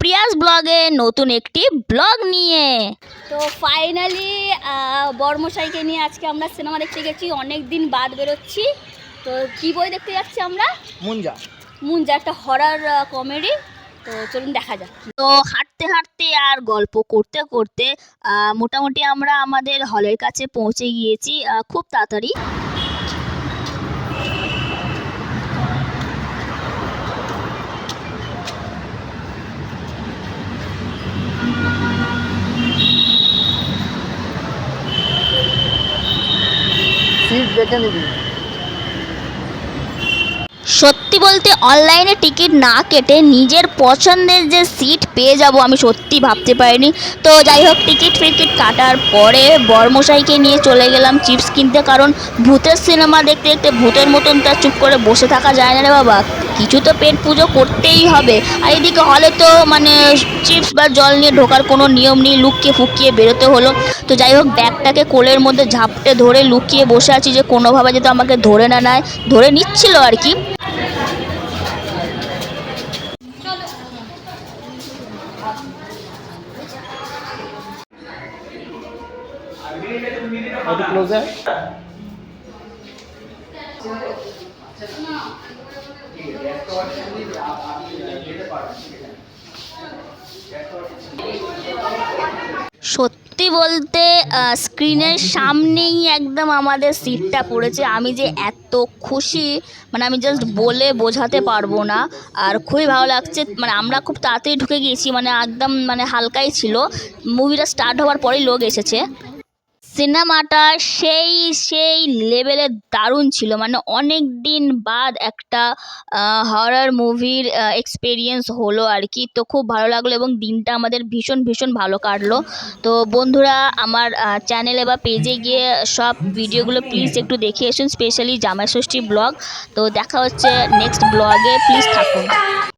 Prius ব্লগে নতুন একটি ব্লগ নিয়ে। তো ফাইনালি বর্মশাইকে নিয়ে আজকে আমরা সিনেমা দেখতে গেছি। অনেক দিন বাদ বেরোচ্ছি। তো কি বই দেখতে যাচ্ছি আমরা? মুঞ্জা মুঞ্জা একটা হরার কমেডি তো চলুন দেখা যাক। তো হাঁটতে হাঁটতে আর গল্প করতে করতে মোটামুটি আমরা আমাদের হলের কাছে পৌঁছে গিয়েছি খুব তাড়াতাড়ি। সিট দেখে নিবি। সত্যি বলতে অনলাইনে টিকিট না কেটে নিজের পছন্দের যে সিট পেয়ে যাব আমি সত্যি ভাবতে পারিনি। তো যাই হোক, টিকিট ফিকিট কাটার পরে বর্মশাইকে নিয়ে চলে গেলাম চিপস কিনতে। কারণ ভূতের সিনেমা দেখতে দেখতে ভূতের মতন তার চুপ করে বসে থাকা যায় না রে বাবা। কিছু তো পেট পুজো করতেই হবে। আর এদিকে হলে তো মানে চিপস বা জল নিয়ে ঢোকার কোনো নিয়ম নেই, লুকিয়ে ফুকিয়ে বেরোতে হলো। তো যাই হোক, ব্যাগটাকে কোলের মধ্যে ঝাপটে ধরে লুকিয়ে বসে আছি যে কোনোভাবে যাতে আমাকে ধরে না নেয়। ধরে নিচ্ছিল আর কি। একটু that? সত্যি বলতে স্ক্রিনের সামনেই একদম আমাদের সিটটা পড়েছে। আমি যে এত খুশি মানে আমি জাস্ট বলে বোঝাতে পারব না। আর খুবই ভালো লাগছে মানে আমরা খুব তাড়াতাড়ি ঢুকে গিয়েছি মানে একদম মানে হালকাই ছিল। মুভিটা স্টার্ট হওয়ার পরেই লোক এসেছে। সিনেমাটা সেই সেই লেভেলে দারুণ ছিল। মানে অনেক দিন বাদ একটা হরার মুভির এক্সপিরিয়েন্স হলো আর কি। তো খুব ভালো লাগল এবং দিনটা আমাদের ভীষণ ভীষণ ভালো কাটলো। তো বন্ধুরা, আমার চ্যানেলে বা পেজে গিয়ে সব ভিডিওগুলো প্লিজ একটু দেখে আসুন স্পেশালি জামাই ষষ্ঠী ব্লগ তো দেখা হচ্ছে নেক্সট ব্লগে প্লিজ থাকুন।